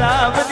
राम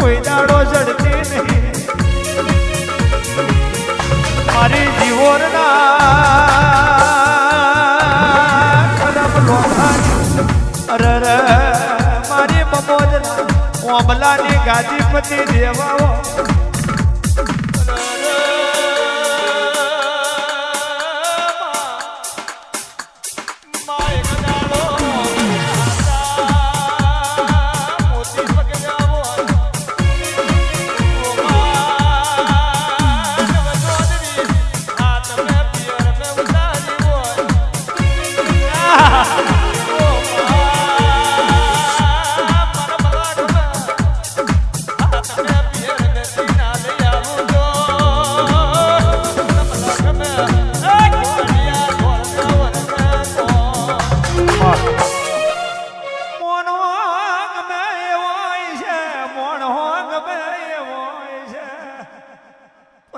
કોઈ દાડો જડતી નહીં. મારી જીવોરના કદમ લોખાની અરે રે મારી મમોજના ઓમલાની ગાદીપતિ દેવાઓ.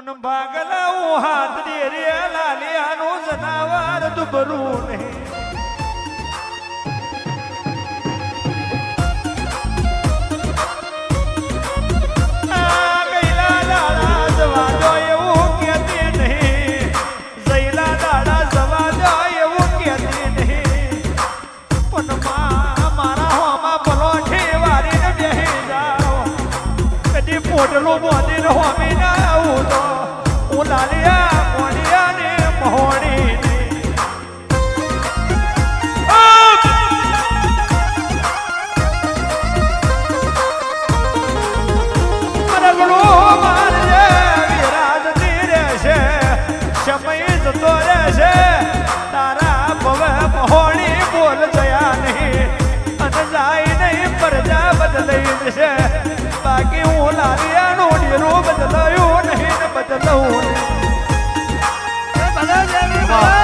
પણ ભાગલાવું હાથ ડેરે લાલિયાનું જનાવર દુબરું નહીં. લાલિયા મોડિયા ને રહેશે સમય જતો રહેશે તારા ભવે મહોણી બોલ જયા નહીં. અને નહીં, પ્રજા બદલાઈ જશે. બાકી હું લાલિયાનું ડેરું બદલાયું નહીં બદલવું નહીં.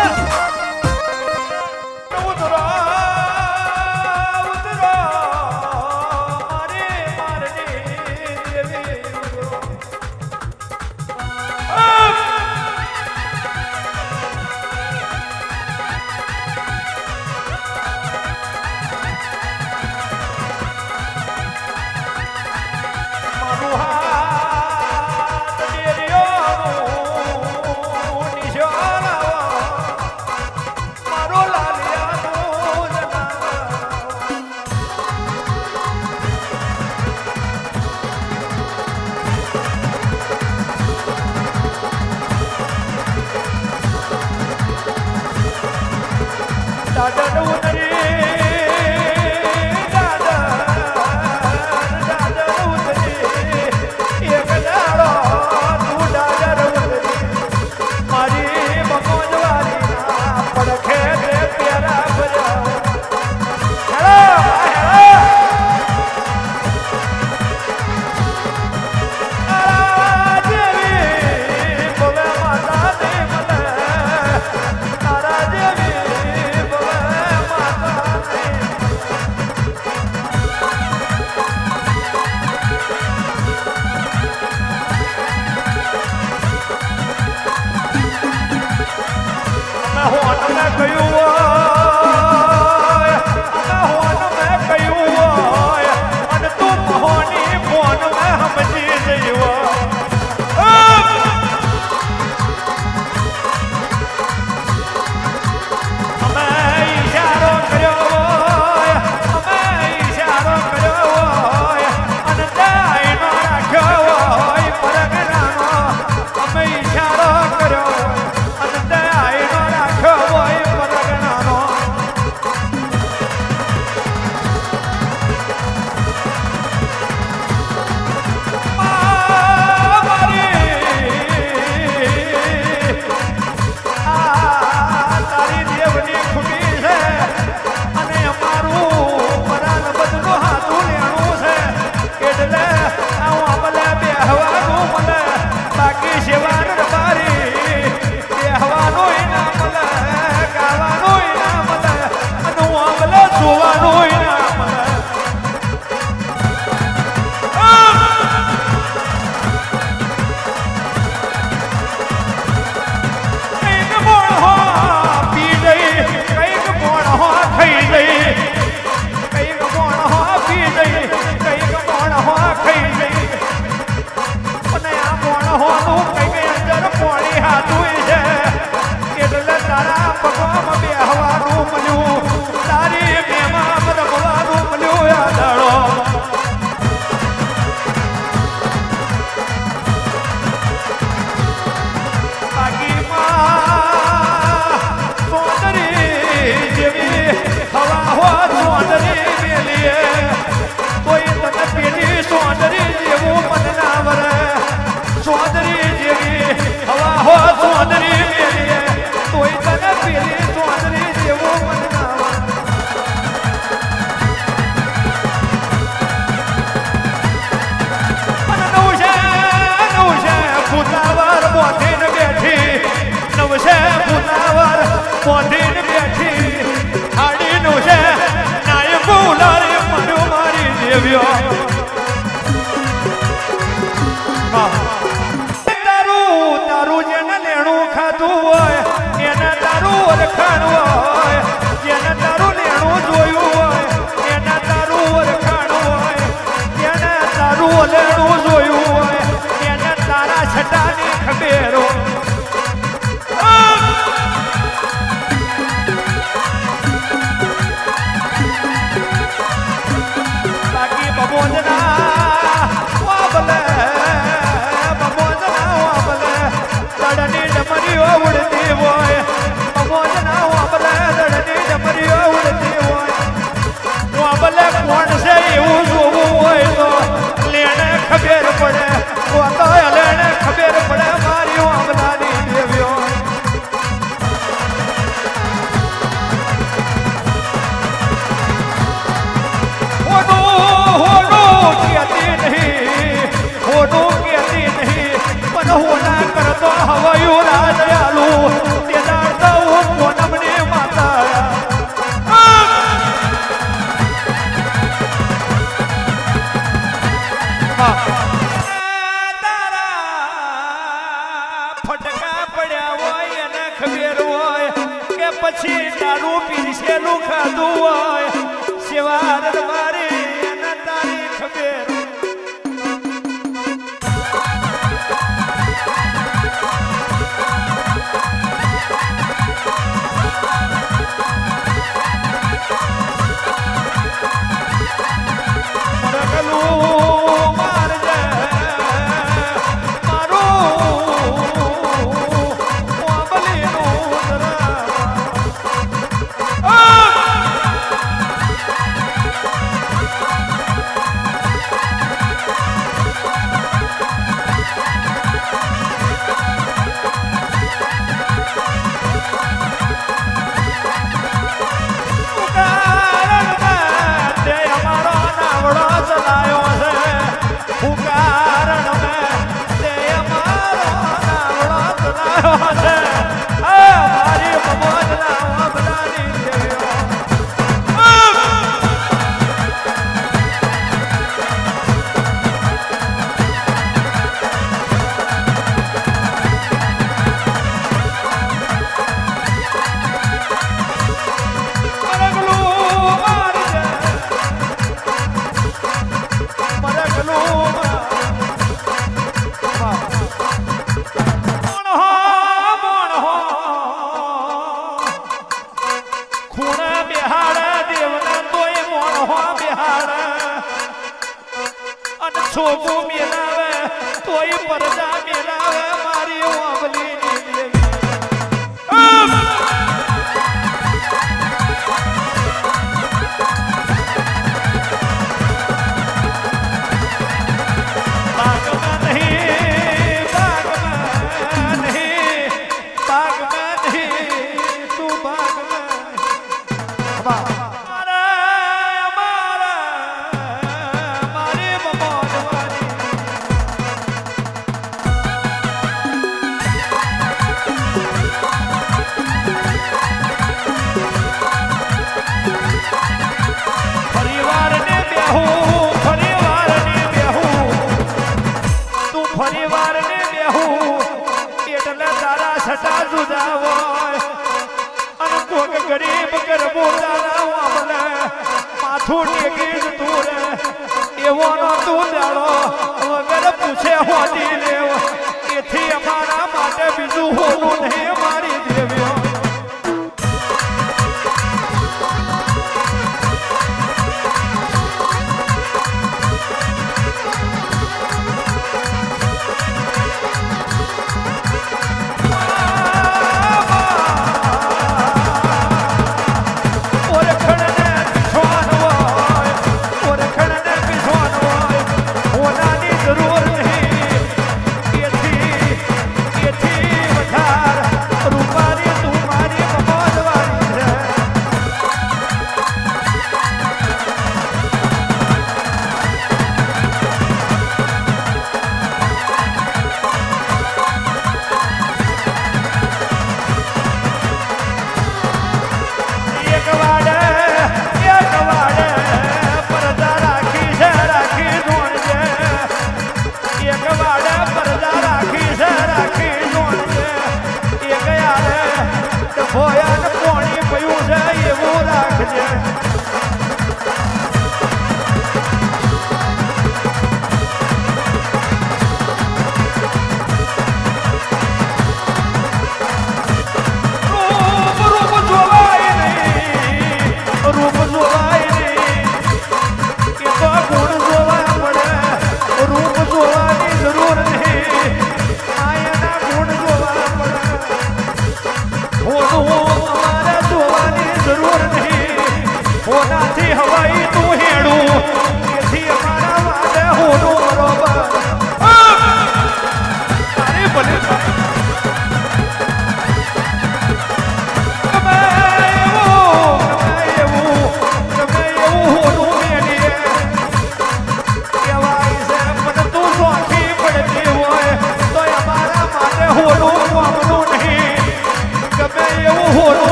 da da da ફટકા પડ્યા હોય એને ખબર હોય કે પછી તારું પીરસેલું ખાધું હોય. સેવા મારી એને તારી ખબર છોકું મેલાવે તોય પરદા તારા ગરીબ ગરબો તારા વામલે માથું ટેકી જતું રે એવો નો તું દાડો વગર પૂછે હોતી લેવ એથી અમારા માટે બીજું હોવું નહીં, મારી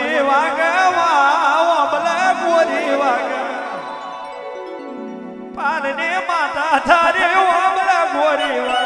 ગોરી વાગ ઓબલા ગોરી વાગ. પાલને માતા થારે ઓબલા ગોરી વાગ.